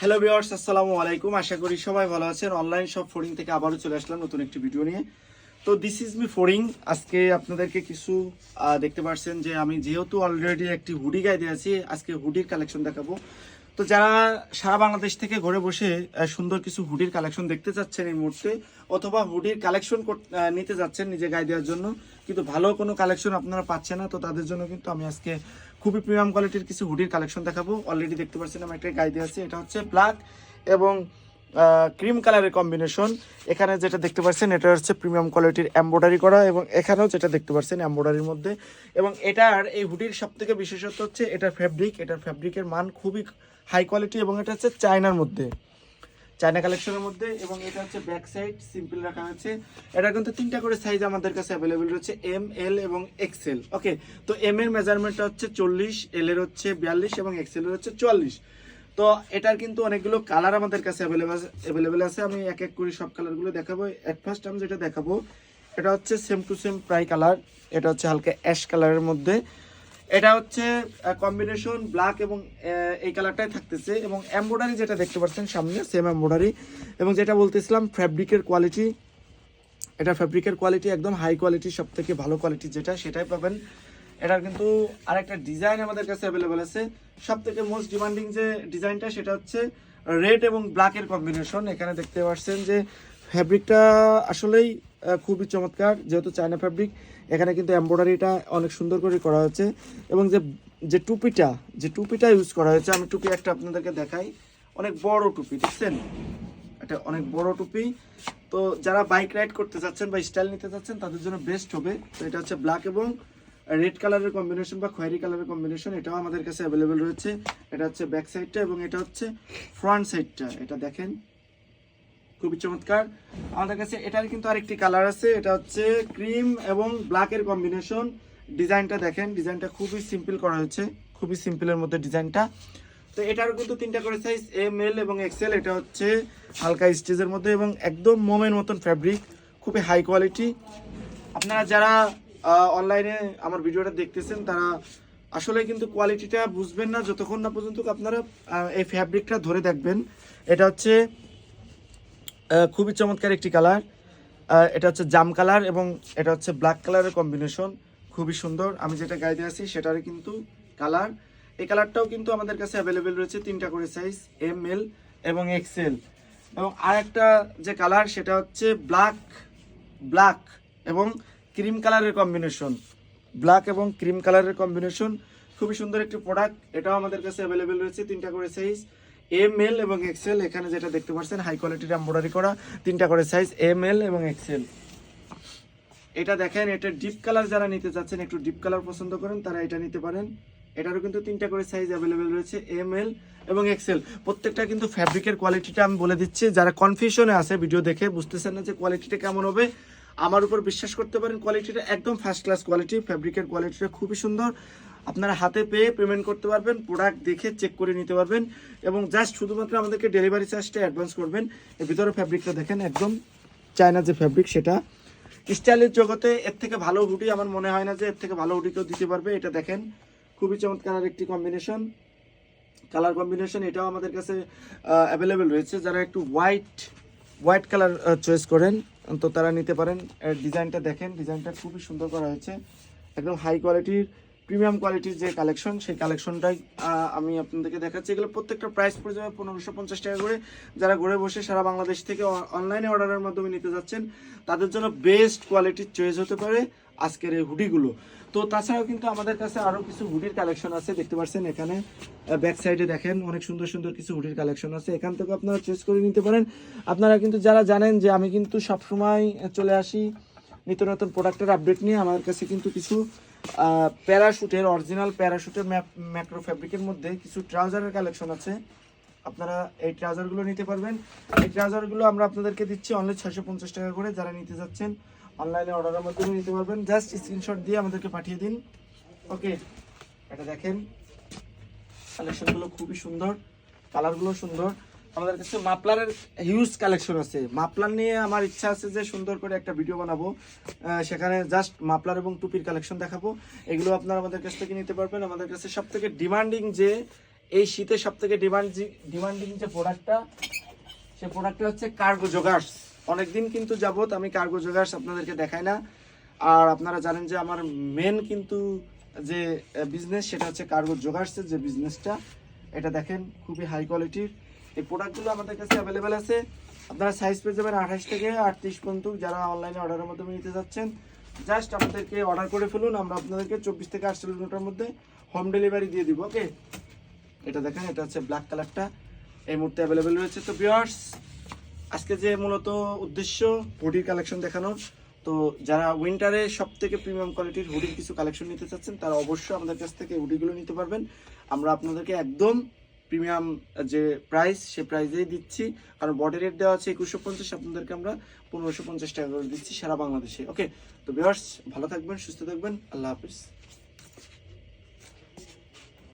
Hello viewers আসসালামু আলাইকুম। আশা করি সবাই ভালো আছেন। অনলাইন সব ফোরিং থেকে আবারও চলে আসলাম নতুন একটি ভিডিও নিয়ে। তো দিস ইজ মি ফোরিং আজকে আপনাদেরকে কিছু দেখতে পাচ্ছেন যে আমি যেহেতু অলরেডি একটি হুডি গায়ে দিয়েছি আজকে হুডির কালেকশন দেখাবো। তো যারা সারা বাংলাদেশ থেকে ঘরে বসে সুন্দর কিছু হুডির কালেকশন দেখতে চাচ্ছেন এই মুহূর্তে, অথবা হুডির কালেকশন নিতে যাচ্ছেন নিজে গায়ে দেওয়ার জন্য, কিন্তু ভালো কোনো কালেকশন আপনারা পাচ্ছেন না, তো তাদের জন্য কিন্তু আমি আজকে খুবই প্রিমিয়াম কোয়ালিটির কিছু হুডির কালেকশন দেখাবো। অলরেডি দেখতে পাচ্ছেন আমি একটা গায়ে দেওয়া আছে, এটা হচ্ছে ব্ল্যাক এবং ক্রিম কালারের কম্বিনেশন এখানে যেটা দেখতে পাচ্ছেন, এটা হচ্ছে প্রিমিয়াম কোয়ালিটির এমব্রয়ডারি করা এবং এখানেও যেটা দেখতে পাচ্ছেন এমব্রয়ডারির মধ্যে। এবং এটার এই হুডির সব থেকে বিশেষত্ব হচ্ছে, এটার ফ্যাব্রিক এটার ফ্যাব্রিকের মান খুবই হাই কোয়ালিটি এবং এটা হচ্ছে চায়নার মধ্যে। চায়না কালেকশনের মধ্যে এবং এটা হচ্ছে ব্যাক সাইড, সিম্পল রাখা হয়েছে এটা কিন্তু তিনটা করে সাইজ আমাদের কাছে অ্যাভেলেবেল রয়েছে এম এল এবং এক্সেল ওকে তো এম এর মেজারমেন্টটা হচ্ছে চল্লিশ এল এর হচ্ছে বিয়াল্লিশ এবং এক্সেল এর হচ্ছে চুয়াল্লিশ। তো এটার কিন্তু অনেকগুলো কালার আমাদের কাছে অ্যাভেলেবেল অ্যাভেলেবেল আছে। আমি এক এক করে সব কালারগুলো দেখাবো। এট ফার্স্ট আমি যেটা দেখাবো, এটা হচ্ছে সেম টু সেম প্রায় কালার এটা হচ্ছে হালকা অ্যাশ কালারের মধ্যে। এটা হচ্ছে কম্বিনেশন ব্ল্যাক এবং এই কালারটাই থাকতেছে এবং এমব্রয়ডারি যেটা দেখতে পাচ্ছেন সামনে সেম এমব্রয়ডারি এবং যেটা বলতেছিলাম ফ্যাব্রিকের কোয়ালিটি এটা ফ্যাব্রিকের কোয়ালিটি একদম হাই কোয়ালিটি সব থেকে ভালো কোয়ালিটি যেটা, সেটাই পাবেন। এটার কিন্তু আরেকটা ডিজাইন আমাদের কাছে অ্যাভেলেবেল আছে। সব থেকে মোস্ট ডিমান্ডিং যে ডিজাইনটা সেটা হচ্ছে রেড এবং ব্ল্যাকের কম্বিনেশন এখানে দেখতে পাচ্ছেন যে ফ্যাব্রিকটা আসলেই খুবই চমৎকার। যেহেতু চায়না ফ্যাব্রিক এখানে কিন্তু এমব্রয়ডারিটা অনেক সুন্দর করে করা হয়েছে। এবং যে যে টুপিটা যে টুপিটা ইউজ করা হয়েছে, আমি টুপি একটা আপনাদেরকে দেখাই। অনেক বড় টুপি, দেখছেন? এটা অনেক বড় টুপি। তো যারা বাইক রাইড করতে চাচ্ছেন বা স্টাইল নিতে চাচ্ছেন তাদের জন্য বেস্ট হবে। তো এটা হচ্ছে ব্ল্যাক এবং রেড কালারের কম্বিনেশন বা খয়েরি কালারের কম্বিনেশন এটাও আমাদের কাছে অ্যাভেলেবেল রয়েছে। এটা হচ্ছে ব্যাক সাইডটা এবং এটা হচ্ছে ফ্রন্ট সাইডটা এটা দেখেন। খুবই চমৎকার। আমাদের কাছে এটার কিন্তু আরেকটি কালার আছে, এটা হচ্ছে ক্রিম এবং ব্ল্যাকের কম্বিনেশন ডিজাইনটা দেখেন, ডিজাইনটা খুবই সিম্পল করা হয়েছে, খুবই সিম্পলের মধ্যে ডিজাইনটা। তো এটারও কিন্তু তিনটা করে সাইজ এম এল এবং এক্সেল এটা হচ্ছে হালকা স্টেজের মধ্যে এবং একদম মোমের মতন ফ্যাব্রিক খুবই হাই কোয়ালিটি আপনারা যারা অনলাইনে আমার ভিডিওটা দেখতেছেন, তারা আসলে কিন্তু কোয়ালিটিটা বুঝবেন না, যতক্ষণ না পর্যন্ত আপনারা এই ফ্যাব্রিকটা ধরে দেখবেন। এটা হচ্ছে খুবই চমৎকার একটি কালার। এটা হচ্ছে জাম কালার এবং এটা হচ্ছে ব্ল্যাক কালারের কম্বিনেশন। খুবই সুন্দর। আমি যেটা গাইতে আছি সেটারই কিন্তু কালার। এই কালারটাও কিন্তু আমাদের কাছে অ্যাভেলেবেল রয়েছে তিনটা করে সাইজ এম এল এবং এক্সেল এবং আরেকটা যে কালার সেটা হচ্ছে ব্ল্যাক ব্ল্যাক এবং ক্রিম কালারের কম্বিনেশন। ব্ল্যাক এবং ক্রিম কালারের কম্বিনেশন। খুবই সুন্দর একটি প্রোডাক্ট এটাও আমাদের কাছে অ্যাভেলেবেল রয়েছে তিনটা করে সাইজ এম এল এবং এক্সেল এখানে যেটা দেখতে পাচ্ছেন হাই কোয়ালিটির এমব্রয়ডারি করা, তিনটা করে সাইজ এম এল এবং এক্সেল এটা দেখেন, এটা ডিপ কালার যারা নিতে চাচ্ছেন একটু ডিপ কালার পছন্দ করেন, তারা এটা নিতে পারেন। এটারও কিন্তু তিনটা করে সাইজ অ্যাভেলেবেল রয়েছে এম এল এবং এক্সেল প্রত্যেকটা কিন্তু ফ্যাব্রিকের কোয়ালিটিটা আমি বলে দিচ্ছি, যারা কনফিউশনে আছে ভিডিও দেখে বুঝতেছেন না যে কোয়ালিটিটা কেমন হবে। আমার উপর বিশ্বাস করতে পারেন কোয়ালিটিটা একদম ফার্স্ট ক্লাস কোয়ালিটি ফ্যাব্রিকের কোয়ালিটিটা খুবই সুন্দর। আপনারা হাতে পেয়ে পেমেন্ট করতে পারবেন প্রোডাক্ট দেখে চেক করে নিতে পারবেন এবং জাস্ট শুধুমাত্র আমাদেরকে ডেলিভারি চার্জটা অ্যাডভান্স করবেন। এর ভিতরে ফ্যাব্রিকটা দেখেন, একদম চায়না যে ফ্যাব্রিক সেটা। স্টাইলের জগতে এর থেকে ভালো হুডি আমার মনে হয় না যে এর থেকে ভালো হুডি কেউ দিতে পারবে, এটা দেখেন। খুবই চমৎকার একটি কম্বিনেশন কালার কম্বিনেশন এটাও আমাদের কাছে অ্যাভেলেবেল রয়েছে। যারা একটু হোয়াইট হোয়াইট কালার চয়েস করেন, তো তারা নিতে পারেন। ডিজাইনটা দেখেন ডিজাইনটা খুবই সুন্দর করা হয়েছে। একদম হাই কোয়ালিটির প্রিমিয়াম কোয়ালিটির যে কালেকশন সেই কালেকশনটাই আমি আপনাদেরকে দেখাচ্ছি। এগুলো প্রত্যেকটা প্রাইস পড়ে যাবে পনেরোশো পঞ্চাশ টাকা করে। যারা ঘরে বসে সারা বাংলাদেশ থেকে অনলাইনে অর্ডারের মাধ্যমে নিতে যাচ্ছেন, তাদের জন্য বেস্ট কোয়ালিটির চয়েস হতে পারে আজকের এই হুডিগুলো। তো তাছাড়াও কিন্তু আমাদের কাছে আরও কিছু হুডির কালেকশন আছে, দেখতে পাচ্ছেন এখানে। ব্যাক সাইডে দেখেন, অনেক সুন্দর সুন্দর কিছু হুডির কালেকশন আছে। এখান থেকে আপনারা চয়েস করে নিতে পারেন। আপনারা কিন্তু যারা জানেন যে আমি কিন্তু সবসময় চলে আসি নিত্য নতুন প্রোডাক্টের আপডেট নিয়ে, আমার কাছে কিন্তু কিছু প্যারাশুটের অরিজিনাল প্যারাশুটের ম্যাক্রো ফ্যাব্রিকের মধ্যে কিছু ট্রাউজারের কালেকশন আছে। আপনারা এই ট্রাউজারগুলো নিতে পারবেন। এই ট্রাউজারগুলো আমরা আপনাদেরকে দিচ্ছি অনলি ছয়শো পঞ্চাশ টাকা করে যারা নিতে যাচ্ছেন। অনলাইনে অর্ডারের মাধ্যমে নিতে পারবেন। জাস্ট স্ক্রিনশট দিয়ে আমাদেরকে পাঠিয়ে দিন। ওকে এটা দেখেন। কালেকশনগুলো খুবই সুন্দর। কালারগুলো সুন্দর। আমাদের কাছে মাপলারের হিউজ কালেকশন আছে। মাপলার নিয়ে আমার ইচ্ছা আছে যে সুন্দর করে একটা ভিডিও বানাবো। সেখানে জাস্ট মাপলার এবং টুপির কালেকশন দেখাবো। এগুলো আপনারা আমাদের কাছ থেকে নিতে পারবেন। আমাদের কাছে সব থেকে ডিমান্ডিং যে, এই শীতে সব থেকে ডিমান্ড ডিমান্ডিং যে প্রোডাক্টটা সে প্রোডাক্টটা হচ্ছে কার্গো জোগার্স অনেকদিন কিন্তু যাবত আমি কার্গো জোগার্স আপনাদেরকে দেখাই না। আর আপনারা জানেন যে আমার মেন কিন্তু যে বিজনেস সেটা হচ্ছে কার্গো জোগার্সের যে বিজনেসটা এটা দেখেন, খুবই হাই কোয়ালিটির এই প্রোডাক্টগুলো আমাদের কাছে অ্যাভেলেবেল আছে। আপনারা সাইজ পেয়ে যাবেন আঠাশ থেকে আটত্রিশ পর্যন্ত যারা অনলাইনে অর্ডারের মাধ্যমে নিতে যাচ্ছেন। জাস্ট আমাদেরকে অর্ডার করে ফেলুন, আমরা আপনাদেরকে চব্বিশ থেকে আটচল্লিশ ঘণ্টার মধ্যে হোম ডেলিভারি দিয়ে দিব ওকে এটা দেখেন, এটা হচ্ছে ব্ল্যাক কালারটা এই মুহূর্তে অ্যাভেলেবেল রয়েছে। তো বিয়ার্স আজকে যে মূলত উদ্দেশ্য হুডির কালেকশন দেখানোর, তো যারা উইন্টারে সব থেকে প্রিমিয়াম কোয়ালিটির হুডির কিছু কালেকশন নিতে চাচ্ছেন, তারা অবশ্যই আমাদের কাছ থেকে হুডিগুলো নিতে পারবেন। আমরা আপনাদেরকে একদম প্রিমিয়াম যে প্রাইস সে প্রাইসেই দিচ্ছি। কারণ বডি রেট দেওয়া আছে একুশশো পঞ্চাশ, আপনাদেরকে আমরা পনেরোশো পঞ্চাশ টাকা করে দিচ্ছি সারা বাংলাদেশে। ওকে তো বিয়ার্স ভালো থাকবেন, সুস্থ থাকবেন। আল্লাহ হাফিজ।